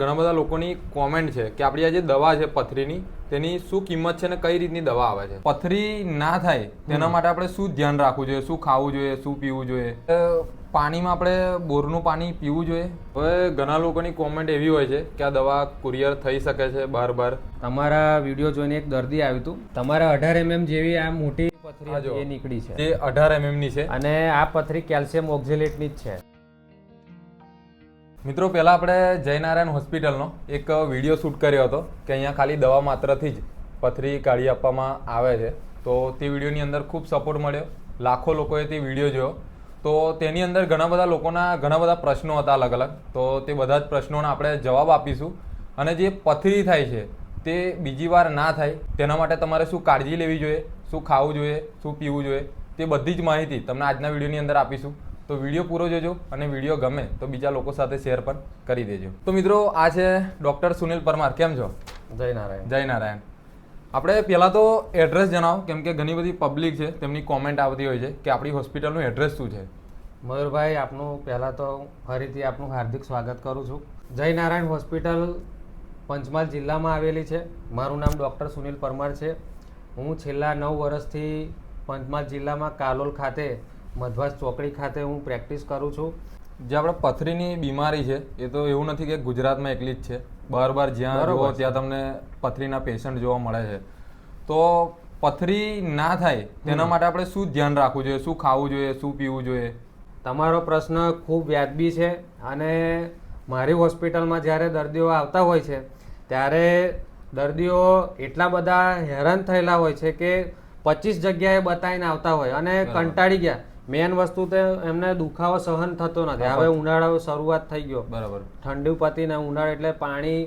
ઘણા બધા લોકોની કોમેન્ટ છે કે આપણી આ જે દવા છે પથરીની તેની શું કિંમત છે ને કઈ રીતની દવા આવે છે? પથરી ના થાય તેના માટે આપણે શું ધ્યાન રાખવું જોઈએ શું ખાવું જોઈએ શું પીવું જોઈએ? પાણીમાં આપણે બોરનું પાણી પીવું જોઈએ. હવે ઘણા લોકોની કોમેન્ટ એવી હોય છે કે આ દવા કુરિયર થઈ શકે છે બાર બાર તમારા વીડિયો જોઈને એક દર્દી આવ્યું હતું. તમારા અઢાર એમએમ જેવી આ મોટી પથરી નીકળી છે. જે અઢાર એમએમની છે. અને આ પથરી કેલ્શિયમ ઓક્ઝેલેટની જ છે. મિત્રો, પહેલાં આપણે જયનારાયણ હોસ્પિટલનો એક વીડિયો શૂટ કર્યો હતો કે અહીંયા ખાલી દવા માત્રથી જ પથરી કાઢી આપવામાં આવે છે. તો તે વિડીયોની અંદર ખૂબ સપોર્ટ મળ્યો. લાખો લોકોએ તે વીડિયો જોયો. તો તેની અંદર ઘણા બધા લોકોના ઘણા બધા પ્રશ્નો હતા અલગ અલગ. તો તે બધા જ પ્રશ્નોના આપણે જવાબ આપીશું. અને જે પથરી થાય છે, તે બીજી વાર ના થાય, તેના માટે તમારે શું કાળજી લેવી જોઈએ, શું ખાવું જોઈએ, શું પીવું જોઈએ, તે બધી જ માહિતી તમને આજના વિડીયોની અંદર આપીશું. તો વીડિયો પૂરો જોજો અને વીડિયો ગમે તો બીજા લોકો સાથે શેર પણ કરી દેજો. તો મિત્રો આ છે ડૉક્ટર સુનિલ પરમાર. કેમ છો? જય નારાયણ. જય નારાયણ. આપણે પહેલાં તો એડ્રેસ જણાવો કેમ કે ઘણી બધી પબ્લિક છે તેમની કોમેન્ટ આવતી હોય છે કે આપણી હોસ્પિટલનું એડ્રેસ શું છે? મયુરભાઈ આપનું પહેલાં તો ફરીથી આપનું હાર્દિક સ્વાગત કરું છું. જય નારાયણ હોસ્પિટલ પંચમહાલ જિલ્લામાં આવેલી છે. મારું નામ ડૉક્ટર સુનિલ પરમાર છે. હું છેલ્લા નવ વર્ષથી પંચમહાલ જિલ્લામાં કાલોલ ખાતે મધવાસ ચોકડી ખાતે હું પ્રેક્ટિસ કરું છું. જે આપણે પથરીની બીમારી છે એ તો એવું નથી કે ગુજરાતમાં એકલી જ છે. બાર બાર જ્યાં જુઓ ત્યાં તમને પથરીના પેશન્ટ જોવા મળે છે. તો પથરી ના થાય તેના માટે આપણે શું ધ્યાન રાખવું જોઈએ? શું ખાવું જોઈએ? શું પીવું જોઈએ? તમારો પ્રશ્ન ખૂબ વ્યાજબી છે અને મારી હોસ્પિટલમાં જ્યારે દર્દીઓ આવતા હોય છે ત્યારે દર્દીઓ એટલા બધા હેરાન થયેલા હોય છે કે પચીસ જગ્યાએ બતાવીને આવતા હોય અને કંટાળી ગયા. મેન વસ્તુ તો એમને દુખાવો સહન થતો નથી. હવે ઉનાળો શરૂઆત થઈ ગયો. બરાબર. ઠંડી પતીને ઉનાળો એટલે પાણી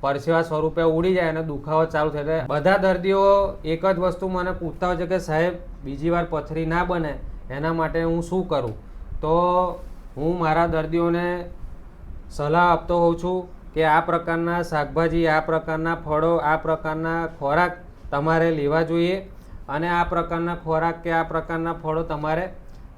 પરસેવા સ્વરૂપે ઉડી જાય અને દુખાવો ચાલુ થાય એટલે બધા દર્દીઓ એક જ વસ્તુ મને પૂછતા હોય છે કે સાહેબ બીજી વાર પથરી ના બને એના માટે હું શું કરું? તો હું મારા દર્દીઓને સલાહ આપતો હોઉં છું કે આ પ્રકારના શાકભાજી આ પ્રકારના ફળો આ પ્રકારના ખોરાક તમારે લેવા જોઈએ અને આ પ્રકારના ખોરાક કે આ પ્રકારના ફળો તમારે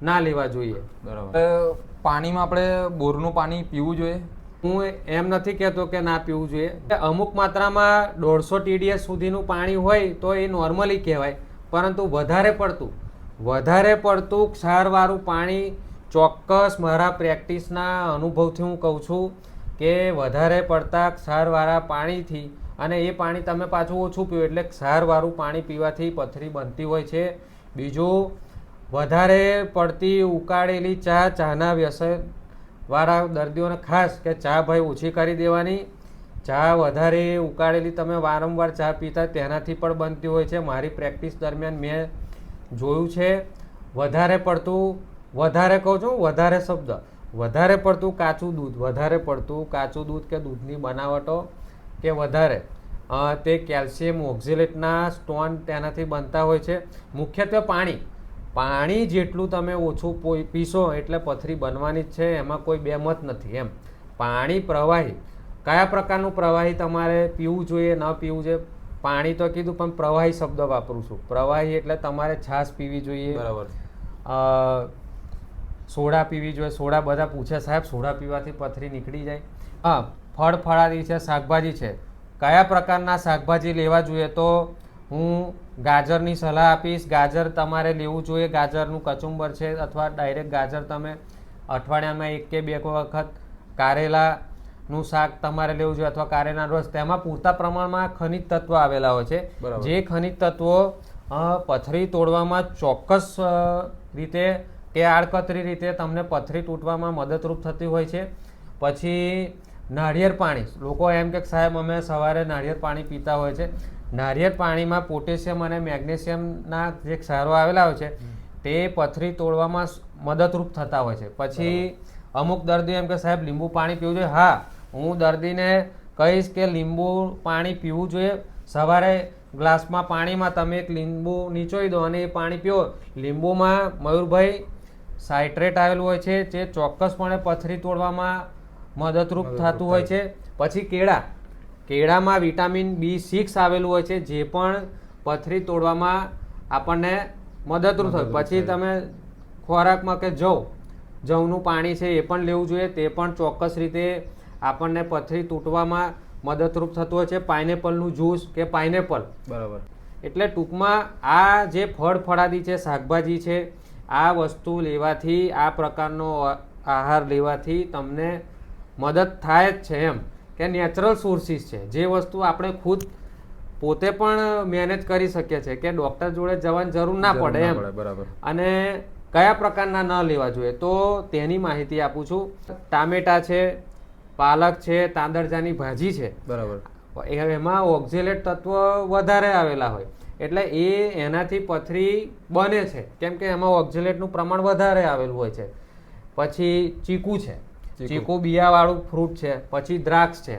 ના લેવા જોઈએ. બરાબર. પાણીમાં આપણે બોરનું પાણી પીવું જોઈએ. હું એમ નથી કહેતો કે ના પીવું જોઈએ. અમુક માત્રામાં દોઢસો ટીડીએસ સુધીનું પાણી હોય તો એ નોર્મલી કહેવાય. પરંતુ વધારે પડતું વધારે પડતું ક્ષારવાળું પાણી ચોક્કસ મારા પ્રેક્ટિસના અનુભવથી હું કહું છું કે વધારે પડતા ક્ષારવાળા પાણીથી અને એ પાણી તમે પાછું ઓછું પીવો એટલે ક્ષારવાળું પાણી પીવાથી પથરી બનતી હોય છે. બીજું વધારે પડતી ઉકાળેલી ચા ચાના વ્યસનવાળા દર્દીઓને ખાસ કે ચા ભાઈ ઓછી કરી દેવાની. ચા વધારે ઉકાળેલી તમે વારંવાર ચા પીતા તેનાથી પણ બનતી હોય છે. મારી પ્રેક્ટિસ દરમિયાન મેં જોયું છે. વધારે પડતું, વધારે કહું છું, વધારે શબ્દ. વધારે પડતું કાચું દૂધ, વધારે પડતું કાચું દૂધ કે દૂધની બનાવટો કે વધારે તે કેલ્શિયમ ઓક્ઝિલેટના સ્ટોન તેનાથી બનતા હોય છે. મુખ્યત્વે પાણી. પાણી જેટલું તમે ઓછું પીશો એટલે પથરી બનવાની જ છે એમાં કોઈ બેમત નથી એમ. પાણી પ્રવાહી. કયા પ્રકારનું પ્રવાહી તમારે પીવું જોઈએ ન પીવું જોઈએ? પાણી તો કીધું પણ પ્રવાહી શબ્દ વાપરું છું. પ્રવાહી એટલે તમારે છાશ પીવી જોઈએ. બરાબર. સોડા પીવી જોઈએ. સોડા બધા પૂછે સાહેબ સોડા પીવાથી પથરી નીકળી જાય? હા ફળ ફળાદી છે શાકભાજી છે. કયા પ્રકારના શાકભાજી લેવા જોઈએ તો હું ગાજરની સલાહ આપીશ. ગાજર તમારે લેવું જોઈએ. ગાજરનું કચુંબર છે અથવા ડાયરેક્ટ ગાજર તમે અઠવાડિયામાં એક કે બે વખત કારેલાનું શાક તમારે લેવું જોઈએ અથવા કારેલાનો રસ. તેમાં પૂરતા પ્રમાણમાં ખનિજ તત્વો આવેલા હોય છે. બરાબર. જે ખનિજ તત્વો પથરી તોડવામાં ચોક્કસ રીતે કે આડકતરી રીતે તમને પથરી તૂટવામાં મદદરૂપ થતી હોય છે. પછી નાળિયેર પાણી. લોકો એમ કે સાહેબ અમે સવારે નાળિયેર પાણી પીતા હોય છે. નાળિયેર પાણીમાં પોટેશિયમ અને મેગ્નેશિયમના જે ક્ષારો આવેલા હોય છે તે પથરી તોડવામાં મદદરૂપ થતા હોય છે. પછી અમુક દર્દી એમ કે સાહેબ લીંબુ પાણી પીવું જોઈએ. હા હું દર્દીને કહીશ કે લીંબુ પાણી પીવું જોઈએ. સવારે ગ્લાસમાં પાણીમાં તમે એક લીંબુ નીચોઈ દો અને એ પાણી પીઓ. લીંબુમાં મયુરભાઈ સાઇટ્રેટ આવેલું હોય છે જે ચોક્કસપણે પથરી તોડવામાં મદદરૂપ થતું હોય છે. પછી કેળા. કેળામાં વિટામિન બી સિક્સ આવેલું હોય છે જે પણ પથરી તોડવામાં આપણને મદદરૂપ થાય. પછી તમે ખોરાકમાં કે જવ જવનું પાણી છે એ પણ લેવું જોઈએ તે પણ ચોક્કસ રીતે આપણને પથરી તૂટવામાં મદદરૂપ થતું હોય છે. પાઇનેપલનું જ્યુસ કે પાઇનેપલ. બરાબર. એટલે ટૂંકમાં આ જે ફળ ફળાદી છે શાકભાજી છે આ વસ્તુ લેવાથી આ પ્રકારનો આહાર લેવાથી તમને મદદ થાય જ છે એમ. કે નેચરલ સોર્સિસ છે. જે વસ્તુ આપણે ખુદ પોતે પણ મેનેજ કરી શકીએ છીએ કે ડૉક્ટર જોડે જવાની જરૂર ના પડે એમ. બરાબર. અને કયા પ્રકારના ન લેવા જોઈએ. તો તેની માહિતી આપું છું. ટામેટા છે પાલક છે તાંદળજાની ભાજી છે. બરાબર. એમાં ઓક્ઝેલેટ તત્વ વધારે આવેલા હોય. એટલે એ એનાથી પથરી બને છે. કેમ કે એમાં ઓક્ઝેલેટનું પ્રમાણ વધારે આવેલું હોય છે. પછી ચીકુ છે. ચીકુ. બિયા વાળું ફ્રૂટ છે પછી દ્રાક્ષ છે.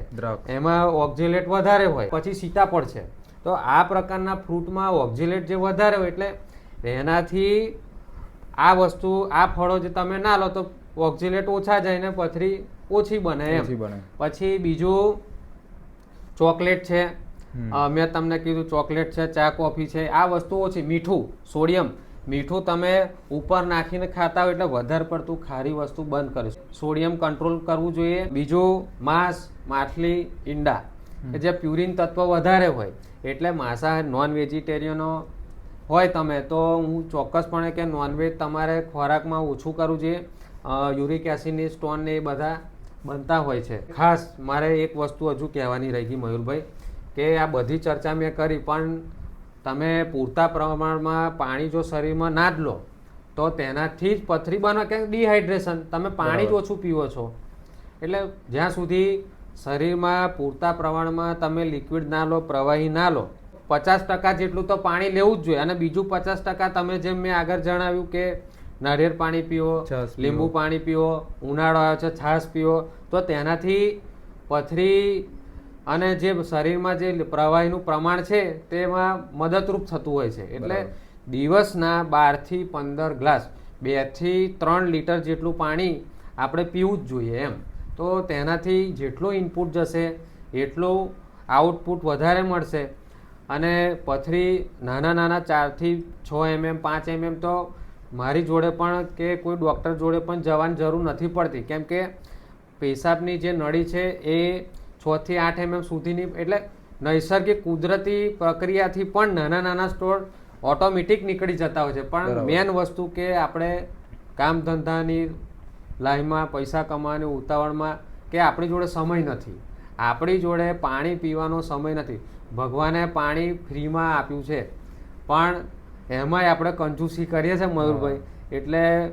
એમાં ઓક્ઝિલેટ વધારે હોય પછી સીતાફળ છે. તો આ પ્રકારના ફ્રૂટમાં ઓક્ઝિલેટ જે વધારે હોય એટલે એનાથી આ વસ્તુ આ ફળો જે તમે ના લો તો ઓક્ઝિલેટ ઓછા જાય ને પથરી ઓછી બને એમ. બને. પછી બીજું ચોકલેટ છે. મેં તમને કીધું ચોકલેટ છે ચા કોફી છે આ વસ્તુ ઓછી મીઠું સોડિયમ. મીઠું તમે ઉપર નાખીને ખાતા હોય એટલે વધારે પડતું ખારી વસ્તુ બંધ કરીશ સોડિયમ કંટ્રોલ કરવું જોઈએ. બીજું માંસ માછલી ઈંડા કે જે પ્યુરિન તત્વ વધારે હોય. એટલે માંસાહાર નોન વેજીટેરિયનો હોય તમે તો હું ચોક્કસપણે કે નોનવેજ તમારે ખોરાકમાં ઓછું કરવું જોઈએ. યુરિક એસિડની સ્ટોન ને એ બધા બનતા હોય છે. ખાસ મારે એક વસ્તુ હજુ કહેવાની રહી ગઈ મયુરભાઈ કે આ બધી ચર્ચા મેં કરી પણ તમે પૂરતા પ્રમાણમાં પાણી જો શરીરમાં ના જ લો તો તેનાથી જ પથરી બને કે ડિહાઇડ્રેશન તમે પાણી જ ઓછું પીવો છો. એટલે જ્યાં સુધી શરીરમાં પૂરતા પ્રમાણમાં તમે લિક્વિડ ના લો પ્રવાહી ના લો પચાસ ટકા જેટલું તો પાણી લેવું જ જોઈએ. અને બીજું પચાસ ટકા તમે જેમ મેં આગળ જણાવ્યું કે નારિયેળ પાણી પીવો. લીંબુ પાણી પીવો ઉનાળો આવ્યો છે છાશ પીવો તો તેનાથી પથરી અને જે શરીરમાં જે પ્રવાહીનું પ્રમાણ છે તેમાં મદદરૂપ થતું હોય છે. એટલે દિવસના બારથી પંદર ગ્લાસ બેથી ત્રણ લીટર જેટલું પાણી આપણે પીવું જ જોઈએ એમ. તો તેનાથી જેટલું ઇનપુટ જશે એટલું આઉટપુટ વધારે મળશે. અને પથરી નાના નાના ચારથી છ એમએમ પાંચ એમએમ તો મારી જોડે પણ કે કોઈ ડૉક્ટર જોડે પણ જવાની જરૂર નથી પડતી. કેમ કે પેશાબની જે નળી છે એ છ થી આઠ એમએમ સુધીની એટલે નૈસર્ગિક કુદરતી પ્રક્રિયાથી પણ નાના નાના સ્ટોર ઓટોમેટિક નીકળી જતા હોય છે. પણ મેન વસ્તુ કે આપણે કામ ધંધાની લાઈમાં પૈસા કમાવાની ઉતાવળમાં કે આપણી જોડે સમય નથી. આપણી જોડે પાણી પીવાનો સમય નથી. ભગવાને પાણી ફ્રીમાં આપ્યું છે. પણ એમાંય આપણે કંજૂસી કરીએ છીએ મયુરભાઈ. એટલે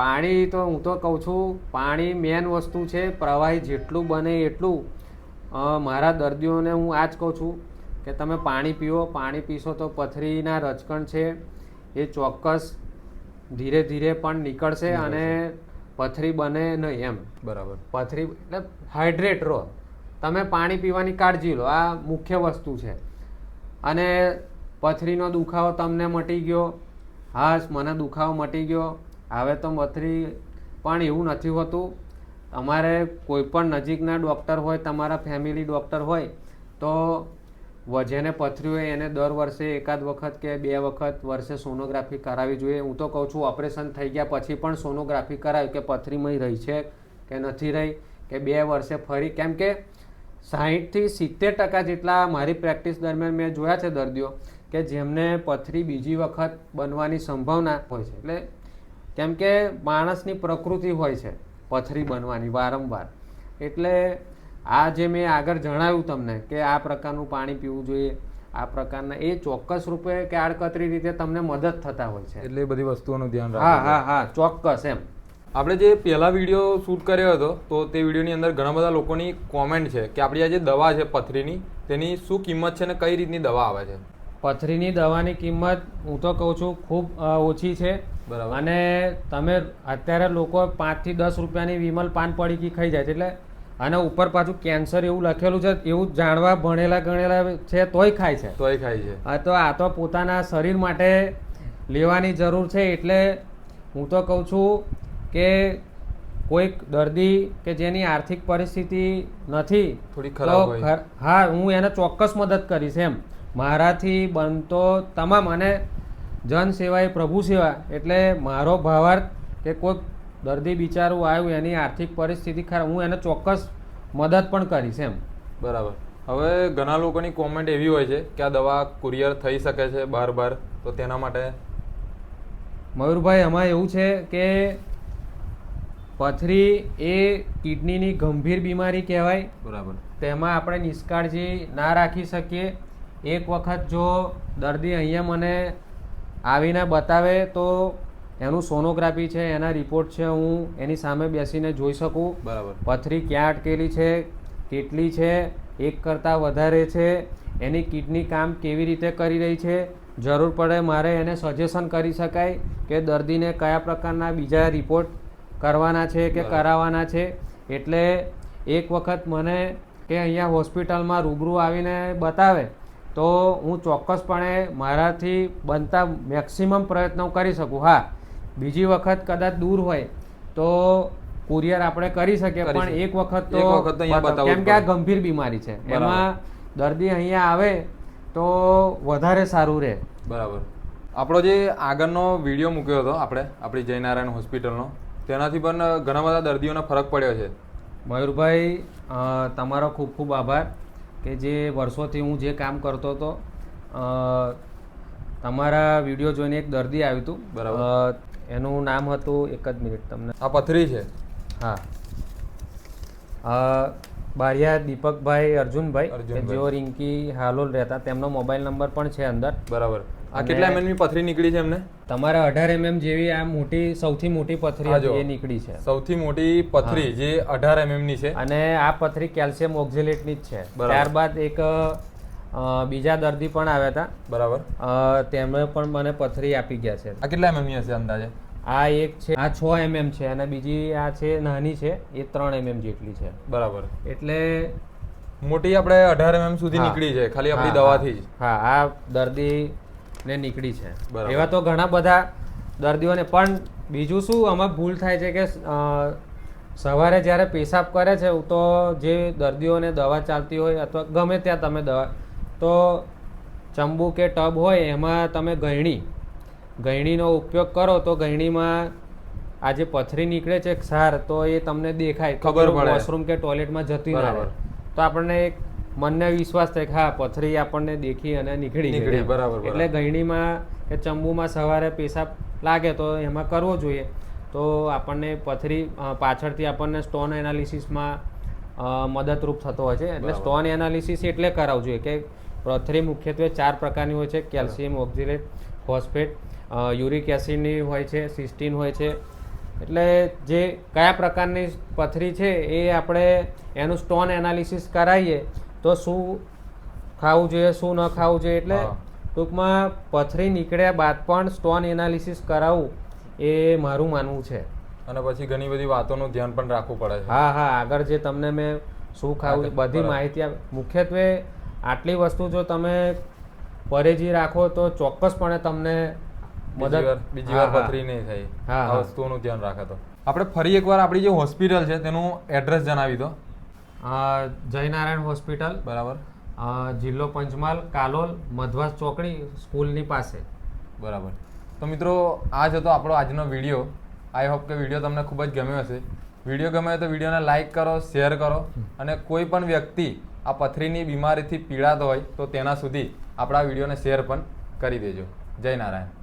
પાણી તો હું તો કહું છું પાણી મેન વસ્તુ છે પ્રવાહી જેટલું બને એટલું. મારા દર્દીઓને હું આ જ કહું છું કે તમે પાણી પીવો પાણી પીશો તો પથરીના રચકણ છે એ ચોક્કસ ધીરે ધીરે પણ નીકળશે અને પથરી બને નહીં એમ. બરાબર. પથરી એટલે હાઇડ્રેટ રહો. તમે પાણી પીવાની કાળજી લો આ મુખ્ય વસ્તુ છે. અને પથરીનો દુખાવો તમને મટી ગયો હાશ મને દુખાવો મટી ગયો હવે તો મથરી પણ એવું નથી હોતું. અમારે કોઈ પણ નજીકના ડૉક્ટર હોય, તમારા ફેમિલી ડૉક્ટર હોય, તો જેને પથરી હોય, એને દર વર્ષે એકાદ વખત કે બે વખત વર્ષે સોનોગ્રાફી કરાવવી જોઈએ. હું તો કહું છું, ઓપરેશન થઈ ગયા પછી પણ સોનોગ્રાફી કરાવી કે પથરીમાં રહી છે કે નથી રહી, કે બે વર્ષે ફરી. કેમ કે સાહીઠથી સિત્તેર ટકા જેટલા મારી પ્રેક્ટિસ દરમિયાન મેં જોયા છે દર્દીઓ, કે જેમને પથરી બીજી વખત બનવાની સંભાવના હોય છે. એટલે કેમ કે માણસની પ્રકૃતિ હોય છે પથરી બનવાની વારંવાર. એટલે આ જે મેં આગળ જણાવ્યું તમને કે આ પ્રકારનું પાણી પીવું જોઈએ આ પ્રકારના એ ચોક્કસ રૂપે કે આડકતરી રીતે તમને મદદ થતા હોય છે. એટલે એ બધી વસ્તુઓનું ધ્યાન હા હા હા ચોક્કસ એમ. આપણે જે પહેલા વીડિયો શૂટ કર્યો હતો તો તે વિડીયોની અંદર ઘણા બધા લોકોની કોમેન્ટ છે કે આપણી આ જે દવા છે પથરીની તેની શું કિંમત છે અને કઈ રીતની દવા આવે છે? પથરીની દવાની કિંમત હું તો કહું છું ખૂબ ઓછી છે. બરાબર. અને તમે અત્યારે લોકો પાંચથી દસ રૂપિયાની વિમલ પાન પડીકી ખાઈ જાય છે એટલે અને ઉપર પાછું કેન્સર એવું લખેલું છે એવું જાણવા ભણેલા ગણેલા છે તોય ખાય છે. તોય ખાય છે. આ તો આ તો પોતાના શરીર માટે લેવાની જરૂર છે એટલે હું તો કહું છું કે કોઈક દર્દી કે જેની આર્થિક પરિસ્થિતિ નથી થોડી ખરાબ હા હું એને ચોક્કસ મદદ કરીશ એમ. મારાથી બનતો તમામ અને જન સેવા એ પ્રભુ સેવા. એટલે મારો ભાવાર્થ કે કોઈક દર્દી બિચારું આવ્યું એની આર્થિક પરિસ્થિતિ ખરાબ હું એને ચોક્કસ મદદ પણ કરીશ એમ. બરાબર. હવે ઘણા લોકોની કોમેન્ટ એવી હોય છે કે આ દવા કુરિયર થઈ શકે છે બાર બાર તો તેના માટે મયુરભાઈ એમાં એવું છે કે પથરી એ કિડનીની ગંભીર બીમારી કહેવાય. બરાબર. તેમાં આપણે નિષ્કાળજી ના રાખી શકીએ. એક વખત જો દર્દી અહીંયા મને આવીને બતાવે તો એનું સોનોગ્રાફી છે એના રિપોર્ટ છે હું એની સામે બેસીને જોઈ શકું. બરાબર. પથરી ક્યાં અટકેલી છે કેટલી છે એક કરતાં વધારે છે એની કિડની કામ કેવી રીતે કરી રહી છે જરૂર પડે મારે એને સજેશન કરી શકાય કે દર્દીને કયા પ્રકારના બીજા રિપોર્ટ કરવાના છે કે. કરાવવાના છે. એટલે એક વખત મને કે અહીંયા હોસ્પિટલમાં રૂબરૂ આવીને બતાવે તો હું ચોક્કસપણે મારાથી બનતા મેક્સિમમ પ્રયત્નો કરી શકું. હા બીજી વખત કદાચ દૂર હોય તો કુરિયર આપણે કરી શકીએ પણ એક વખત તો કેમ કે આ ગંભીર બીમારી છે. એમાં દર્દી અહીંયા આવે તો વધારે સારું રહે. બરાબર. આપણો જે આગળનો વીડિયો મૂક્યો હતો આપણે આપણી જયનારાયણ હોસ્પિટલનો તેનાથી પણ ઘણા બધા દર્દીઓને ફરક પડ્યો છે. મયુરભાઈ તમારો ખૂબ ખૂબ આભાર. કે જે વર્ષોથી હું જે કામ કરતો હતો તમારા વીડિયો જોઈને એક દર્દી આવ્યું હતું. બરાબર. એનું નામ હતું એક જ મિનિટ તમને. આ પથરી છે? હા. બારિયા દીપકભાઈ અર્જુનભાઈ. જેઓ રિંકી હાલોલ રહેતા તેમનો મોબાઈલ નંબર પણ છે અંદર. બરાબર. આ કેટલા એમએમની પથરી નીકળી છે એમને? તમારે અઢાર એમએમ જેવી આ મોટી સૌથી મોટી પથરી. એ નીકળી છે. સૌથી મોટી પથરી જે અઢાર એમએમની છે. અને આ પથરી કેલ્શિયમ ઓક્ઝેલેટની જ છે. ત્યારબાદ એક બીજા દર્દી પણ આવ્યા હતા. બરાબર. તેમણે પણ મને પથરી આપી ગયા છે. આ કેટલા એમએમની હશે અંદાજે? આ એક છે આ છ એમએમ છે અને બીજી આ છે નાની છે એ ત્રણ એમએમ જેટલી છે. બરાબર. એટલે મોટી આપણે અઢાર એમએમ સુધી નીકળી છે ખાલી આપણી દવાથી જ. હા આ દર્દી ને નીકળી છે. એવા તો ઘણા બધા દર્દીઓને પણ બીજું શું આમાં ભૂલ થાય છે કે સવારે જ્યારે પેશાબ કરે છે તો જે દર્દીઓને દવા ચાલતી હોય અથવા ગમે ત્યાં તમે દવા તો ચંબુ કે ટબ હોય એમાં તમે ગયણી ગયણીનો ઉપયોગ કરો તો ગયણીમાં આ જે પથરી નીકળે છે ક્ષાર તો એ તમને દેખાય ખબર પડે. વોશરૂમ કે ટોયલેટમાં જતી ના. તો આપણને એક મનને વિશ્વાસ થાય કે હા પથરી આપણને દેખી અને નીકળી નીકળી, બરાબર. એટલે ગયણીમાં કે ચંબુમાં સવારે પેશાબ લાગે તો એમાં કરવો જોઈએ. તો આપણને પથરી પાછળથી આપણને સ્ટોન એનાલિસિસમાં મદદરૂપ થતો હોય છે. એટલે સ્ટોન એનાલિસિસ એટલે કરાવવું જોઈએ કે પથરી મુખ્યત્વે ચાર પ્રકારની હોય છે. કેલ્શિયમ ઓક્ઝિલેટ ફોસ્ફેટ યુરિક એસિડની હોય છે સિસ્ટીન હોય છે. એટલે જે કયા પ્રકારની પથરી છે એ આપણે એનું સ્ટોન એનાલિસિસ કરાવીએ. તો શું ખાવું જોઈએ શું ન ખાવું જોઈએ? એટલે ટૂંકમાં પથરી નીકળ્યા બાદ પણ સ્ટોન એનાલિસિસ કરાવવું એ મારું માનવું છે. અને પછી ઘણી બધી વાતોનું ધ્યાન પણ રાખવું પડે છે. હા હા. આગળ જે તમને મેં શું ખાવું બધી માહિતી આપે મુખ્યત્વે આટલી વસ્તુ જો તમે પરેજી રાખો તો ચોક્કસપણે તમને મદદ બીજી વાર પથરી નહીં થાય. હા, આ. વસ્તુઓનું ધ્યાન રાખે તો. આપણે ફરી એકવાર આપણી જે હોસ્પિટલ છે તેનું એડ્રેસ જણાવી દો. જયનારાયણ હોસ્પિટલ બરાબર. જિલ્લો પંચમહાલ કાલોલ મધવાસ ચોકડી સ્કૂલની પાસે. બરાબર. તો મિત્રો આ જ હતો આપણો આજનો વીડિયો. આઈ હોપ કે વીડિયો તમને ખૂબ જ ગમ્યો હશે. વીડિયો ગમે તો વિડીયોને લાઇક કરો શેર કરો અને કોઈ પણ વ્યક્તિ આ પથરીની બીમારીથી પીડાતો હોય તો તેના સુધી આપણા વિડીયોને શેર પણ કરી દેજો. જય નારાયણ